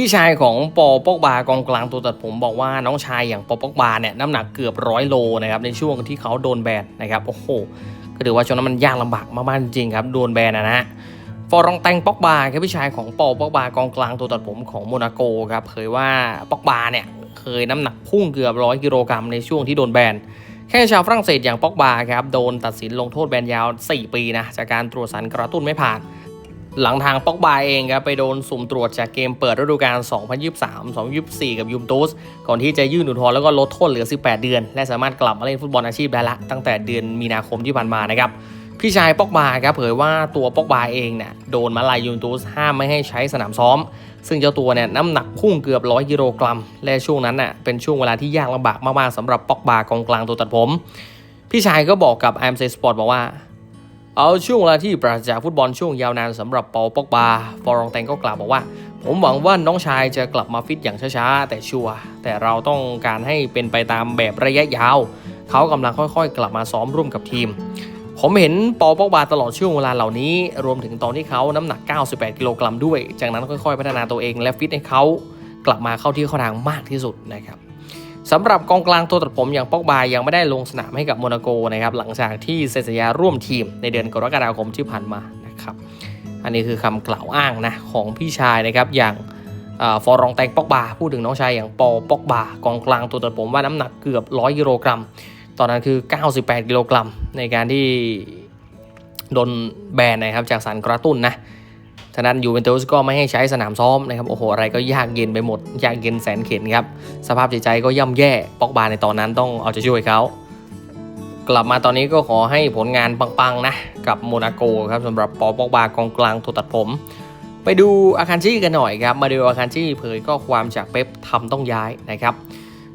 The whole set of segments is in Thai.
พี่ชายของปอปอกบากองกลางตัวตัดผมบอกว่าน้องชายอย่างปอปอกบาเนี่ยน้ำหนักเกือบร้อยโลนะครับในช่วงที่เขาโดนแบนนะครับโอ้โหก็ถือว่าช่วงนั้นมันยากลำบากมากๆจริงๆครับโดนแบนนะนะฟอรองแตงปอกบาครับพี่ชายของปอปอกบากองกลางตัวตัดผมของโมนาโกครับเผยว่าปอกบาเนี่ยเคยน้ำหนักพุ่งเกือบร้อยกิโลกรัมในช่วงที่โดนแบนแค่ชาวฝรั่งเศสอย่างปอกบาครับโดนตัดสินลงโทษแบนยาว 4 ปีนะจากการตรวจสารกระตุ้นไม่ผ่าน หลังทางปอกบาเองครับไปโดนสุ่มตรวจจากเกมเปิดฤดูกาล 2023-2024 กับยูมตูส ก่อนที่จะยื่นอุทธรณ์แล้วก็ลดโทษเหลือ 18 เดือน และสามารถกลับมาเล่นฟุตบอลอาชีพได้ละ ตั้งแต่เดือนมีนาคมที่ผ่านมานะครับพี่ชายปอกบาครับเผยว่าตัวปอกบาเองเนี่ยโดนมาลายยูมตูสห้ามไม่ให้ใช้สนามซ้อม ซึ่งเจ้าตัวเนี่ยน้ำหนักพุ่งเกือบ100กิโลกรัม และช่วงนั้นน่ะเป็นช่วงเวลาที่ยากลำบากมากๆสำหรับปอกบากองกลางตัวตัดผม พี่ชายก็บอกกับ i m s Sport บอกว่า เอาช่วงเวลาที่ปราศจากฟุตบอลช่วงยาวนานสำหรับปอปอกบาฟอรองแตงก็กล่าวบอกว่า ผมหวังว่าน้องชายจะกลับมาฟิตอย่างช้าๆ แต่ชัวร์แต่เราต้องการให้เป็นไปตามแบบระยะยาว เขากำลังค่อยๆ กลับมาซ้อมร่วมกับทีม ผมเห็นปอปอกบาตลอดช่วงเวลาเหล่านี้ รวมถึงตอนที่เขาน้ำหนัก 98 กิโลกรัมด้วย จากนั้นค่อยๆ พัฒนาตัวเองและฟิตให้เขากลับมาเข้าที่เข้าทางมากที่สุดนะครับ สำหรับกองกลางตัวตัดผมอย่างปอกบายังไม่ได้ลงสนามให้กับโมนาโกนะครับหลังจากที่เซ็นสัญญาร่วมทีมในเดือนกรกฎาคมที่ผ่านมานะครับอันนี้คือคำกล่าวอ้างนะของพี่ชายนะครับอย่างเอ่อฟอรองแตงปอกบาพูดถึงน้องชายอย่างปอปอกบากองกลางตัวตัดผมว่าน้ำหนักเกือบ 100กิโลกรัมตอนนั้นคือ 98 กิโลกรัมในการที่โดนแบนนะครับจากสารกระตุ้นนะ ฉะนั้นยูเวนตุสก็ไม่ให้ใช้สนามซ้อมนะครับโอ้โหอะไรก็ยากเย็นไปหมด ยากเย็นแสนเข็ญครับสภาพจิตใจก็ย่ำแย่ปอกบาในตอนนั้นต้องเอาใจช่วยเขากลับมาตอนนี้ก็ขอให้ผลงานปังๆนะกับโมนาโกครับสำหรับปอปอกบากองกลางตัวตัดผม ไปดูอาคันชี่กันหน่อยครับ มาดูอาคันชี่เผยก็ความจากเป๊ปทำต้องย้ายนะครับ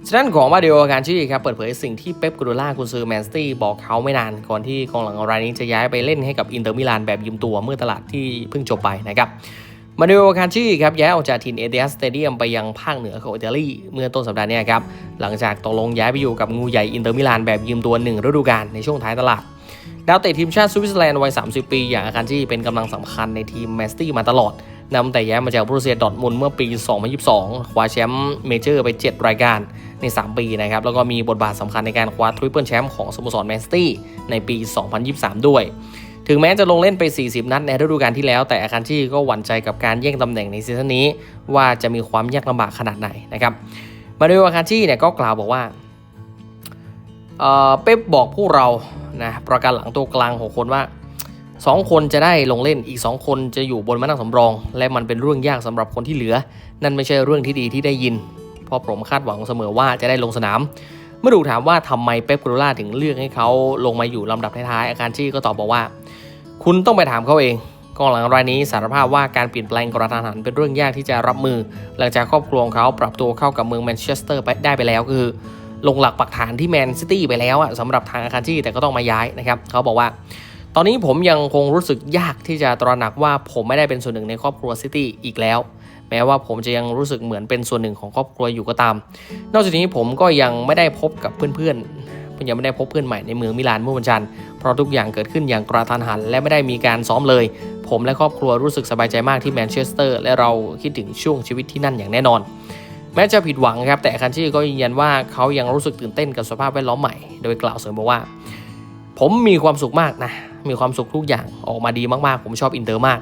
ฉะนั้นของมาเดโอการชี่ครับเปิดเผยสิ่งที่เป๊ปกูโดล่ากุนซือแมนสตี้บอกเขาไม่นานก่อนที่กองหลังรายนี้จะย้ายไปเล่นให้กับอินเตอร์มิลานแบบยืมตัวเมื่อตลาดที่เพิ่งจบไปนะครับมาเดโอการชี่ครับย้ายออกจากทีมเอเดียสเตเดียมไปยังภาคเหนือของอิตาลีเมื่อต้นสัปดาห์นี้ครับหลังจากตกลงย้ายไปอยู่กับงูใหญ่อินเตอร์มิลานแบบยืมตัวหนึ่งฤดูกาลในช่วงท้ายตลาด ดาวเตะทีมชาติสวิตเซอร์แลนด์วัย 30 ปี อย่างอาคันจีเป็นกำลังสำคัญในทีมแมสตี้มาตลอด นำแต่แย้ายมาจากบรูเซียดอทมุนเมื่อปี 2022 คว้าแชมป์เมเจอร์ไป 7 รายการใน 3 ปีนะครับ แล้วก็มีบทบาทสำคัญในการคว้าทริปเปิลแชมป์ของสโมสรแมสตี้ในปี 2023 ด้วย ถึงแม้จะลงเล่นไป 40 นัดในฤดูกาลที่แล้ว แต่อาคันจีก็หวั่นใจกับการแย่งตำแหน่งในซีซั่นนี้ ว่าจะมีความยากลำบากขนาดไหนนะครับมาดูอาคันจีเนี่ยก็กล่าวบอกว่าเอ่อเป๊ปบอกพวกเรานะประกันหลังตัวกลาง6คนว่า 2 คนจะได้ลงเล่นอีก 2 คนจะอยู่บนมานั่งสำรอง และมันเป็นเรื่องยากสำหรับคนที่เหลือ นั่นไม่ใช่เรื่องที่ดีที่ได้ยิน เพราะผมคาดหวังเสมอว่าจะได้ลงสนาม เมื่อถูกถามว่าทำไมเป๊ปกูโดล่าถึงเลือกให้เขาลงมาอยู่ลำดับท้ายๆอาการชี่ก็ตอบบอกว่า คุณต้องไปถามเขาเองกองหลังรายนี้สารภาพว่าการเปลี่ยนแปลงกระทันหันเป็นเรื่องยากที่จะรับมือ หลังจากครอบครัวของเขาปรับตัวเข้ากับเมืองแมนเชสเตอร์ไปได้ไปแล้วคือ ลงหลักปักฐานที่แมนซิตี้ไปแล้วอะสำหรับทางอาคารที่แต่ก็ต้องมาย้ายนะครับเขาบอกว่า ตอนนี้ผมยังคงรู้สึกยากที่จะตระหนักว่าผมไม่ได้เป็นส่วนหนึ่งในครอบครัวซิตี้อีกแล้ว แม้ว่าผมจะยังรู้สึกเหมือนเป็นส่วนหนึ่งของครอบครัวอยู่ก็ตาม นอกจากนี้ผมก็ยังไม่ได้พบกับเพื่อนๆผมยังไม่ได้พบเพื่อนใหม่ในเมืองมิลานเมื่อวันจันทร์เพราะทุกอย่างเกิดขึ้นอย่างกระทันหัน และไม่ได้มีการซ้อมเลย ผมและครอบครัวรู้สึกสบายใจมากที่แมนเชสเตอร์และเราคิดถึงช่วงชีวิตที่นั่นอย่างแน่นอนแม้จะผิดหวังครับแต่คันชี่ก็ยืนยันว่าเขายังรู้สึกตื่นเต้นกับสภาพแวดล้อมใหม่ โดยกล่าวเสริมบอกว่า ผมมีความสุขมากนะ มีความสุขทุกอย่างออกมาดีมากๆ ผมชอบอินเตอร์มาก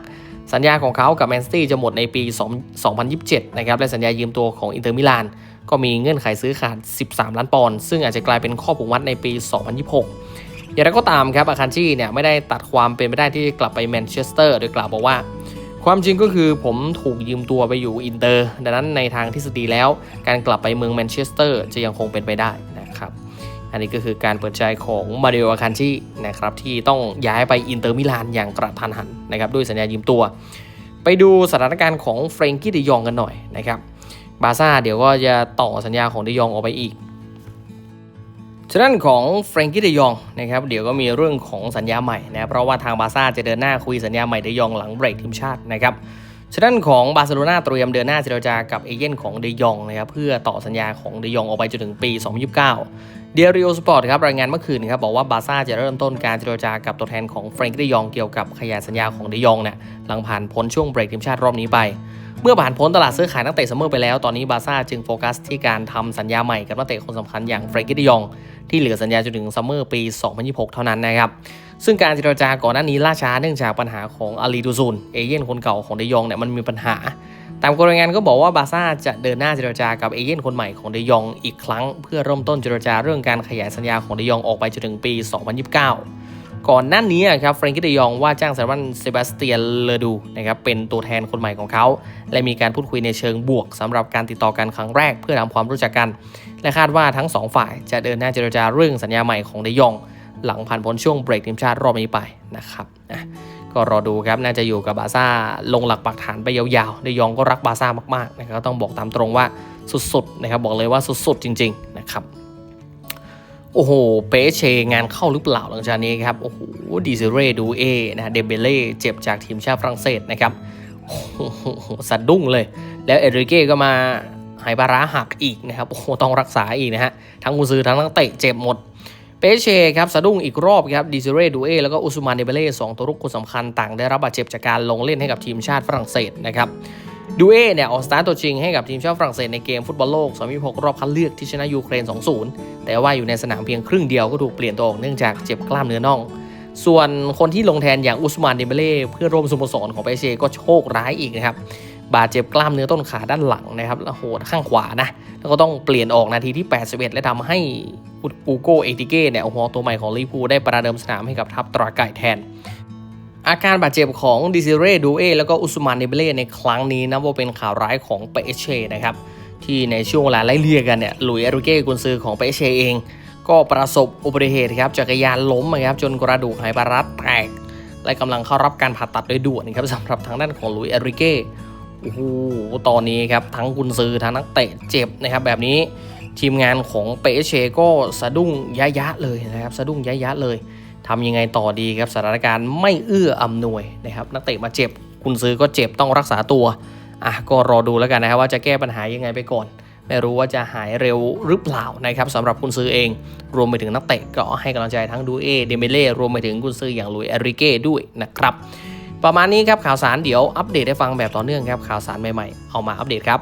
สัญญาของเขากับแมนซิตี้จะหมดในปี 2027 นะครับ และสัญญายืมตัวของอินเตอร์มิลาน ก็มีเงื่อนไขซื้อขาด 13 ล้านปอนด์ ซึ่งอาจจะกลายเป็นข้อผูกมัดในปี 2026 อย่างไรก็ตามครับอาคันชี่เนี่ยไม่ได้ตัดความเป็นไปได้ที่จะกลับไปแมนเชสเตอร์ โดยกล่าวบอกว่า ความจริงก็คือผมถูกยืมตัวไปอยู่อินเตอร์ ดังนั้นในทางทฤษฎีแล้ว การกลับไปเมืองแมนเชสเตอร์จะยังคงเป็นไปได้นะครับ อันนี้ก็คือการเปิดใจของมาริโออาคันชินะครับที่ต้องย้ายไปอินเตอร์มิลานอย่างกระทันหันนะครับด้วยสัญญายืมตัว ไปดูสถานการณ์ของเฟรงกี้เดยองกันหน่อยนะครับบาซ่าเดี๋ยวก็จะต่อสัญญาของเดยองออกไปอีกฉะนั้นของเฟรงกี้เดยองนะครับเดี๋ยวก็มีเรื่องของสัญญาใหม่นะเพราะว่าทางบาซ่าจะเดินหน้าคุยสัญญาใหม่เดยองหลังเบรกทีมชาตินะครับฉะนั้นของบาร์เซโลนาเตรียมเดินหน้าเจรจากับเอเย่นของเดยองนะครับเพื่อต่อสัญญาของเดยองออกไปจนถึงปี 2029 เดียริโอสปอร์ตครับรายงานเมื่อคืนครับบอกว่าบาซ่าจะเริ่มต้นการเจรจากับตัวแทนของเฟรงกี้เดยองเกี่ยวกับขยายสัญญาของเดยองเนี่ยหลังผ่านพ้นช่วงเบรกทีมชาติรอบนี้ไป เมื่อผ่านพ้นตลาดซื้อขายนักเตะซัมเมอร์ไปแล้ว ตอนนี้บาซ่าจึงโฟกัสที่การทำสัญญาใหม่กับนักเตะคนสำคัญอย่างเฟรนกี้ดิยอง ที่เหลือสัญญาจนถึงซัมเมอร์ปี 2026 เท่านั้นนะครับซึ่งการเจรจาก่อนหน้านี้ล่าช้าเนื่องจากปัญหาของอาลีดูซูนเอเย่นคนเก่าของเดยองเนี่ยมันมีปัญหา ตามรายงานก็บอกว่าบาร์ซ่าจะเดินหน้าเจรจากับเอเย่นคนใหม่ของเดยองอีกครั้ง เพื่อเริ่มต้นเจรจาเรื่องการขยายสัญญาของเดยองออกไปจนถึงปี 2029 ก่อนหน้านี้ครับเฟรนกี้เดยองว่าจ้างสารวัตรเซบาสเตียนเลดูนะครับเป็นตัวแทนคนใหม่ของเขา และมีการพูดคุยในเชิงบวกสำหรับการติดต่อกันครั้งแรกเพื่อทำความรู้จักกัน และคาดว่าทั้งสองฝ่ายจะเดินหน้าเจรจาเรื่องสัญญาใหม่ของเดยอง หลังผ่านพ้นช่วงเบรกทีมชาติรอบนี้ไปนะครับ ก็รอดูครับน่าจะอยู่กับบาซ่าลงหลักปักฐานไปยาวๆ เดยองก็รักบาซ่ามากๆนะครับต้องบอกตามตรงว่าสุดๆนะครับบอกเลยว่าสุดๆจริง ๆ นะครับโอ้โห เปเชงานเข้าหรือเปล่าหลังจากนี้ครับ โอ้โหดีซิเรดูเอนะเดเบเล่เจ็บจากทีมชาติฝรั่งเศสนะครับโอ้โหสะดุ้งเลย แล้วเอริเก้ก็มาหายบาร้าหักอีกนะครับ โอ้โห ต้องรักษาอีกนะฮะ ทั้งกุซือทั้งนักเตะเจ็บหมด เปเชครับสะดุ้งอีกรอบครับดิซิเรดูเอแล้วก็อุสมานเดเบเล่สองตัวรุกคนสำคัญต่างได้รับบาดเจ็บจากการลงเล่นให้กับทีมชาติฝรั่งเศสนะครับดูเอเนี่ยออกสตาร์ตัวจริงให้กับทีมชาติฝรั่งเศสในเกมฟุตบอลโลก 2026 รอบคัดเลือกที่ชนะยูเครน 2-0 แต่ว่าอยู่ในสนามเพียงครึ่งเดียวก็ถูกเปลี่ยนตัวออกเนื่องจากเจ็บกล้ามเนื้อน่อง ส่วนคนที่ลงแทนอย่างอุสมานเดเบเล่เพื่อนร่วมสโมสรของเปเชก็โชคร้ายอีกนะครับ บาดเจ็บกล้ามเนื้อต้นขาด้านหลังนะครับแล้วโหข้างขวานะ แล้วก็ต้องเปลี่ยนออกนาทีที่ 81 และทำให้อูโกเอติเก้เนี่ยโอ้โหตัวใหม่ของลิพูได้ประเดิมสนามให้กับทัพตราไก่แทน อาการบาดเจ็บของดิซิเรดูเอแล้วก็อุสมานเดเบเล่ในครั้งนี้นะว่าเป็นข่าวร้ายของเปเชนะครับที่ในช่วงเวลาไล่เลี่ยกันเนี่ยหลุยเอริเก้กุนซือของเปเชเอง ก็ประสบอุบัติเหตุครับจักรยานล้มนะครับจนกระดูกหายปารัดแตกและกำลังเข้ารับการผ่าตัดโดยด่วนครับสำหรับทางด้านของลุยเอริเก้ โอ้โหตอนนี้ครับทั้งกุนซือทั้งนักเตะเจ็บนะครับแบบนี้ทีมงานของเปเชก็สะดุ้งยะยะเลยนะครับสะดุ้งยะยะเลยทำยังไงต่อดีครับสถานการณ์ไม่เอื้ออำนวยนะครับนักเตะมาเจ็บคุณซื้อก็เจ็บต้องรักษาตัวอะก็รอดูแล้วกันนะครับว่าจะแก้ปัญหายังไงไปก่อน ไม่รู้ว่าจะหายเร็วหรือเปล่านะครับสำหรับคุณซื้อเอง รวมไปถึงนักเตะก็ให้กำลังใจทั้งดูเอเดเมเล่รวมไปถึงคุณซื้ออย่างลุยเอริเก้ด้วยนะครับ ประมาณนี้ครับข่าวสารเดี๋ยวอัปเดตให้ฟังแบบต่อเนื่องครับข่าวสารใหม่ๆ เอามาอัปเดตครับ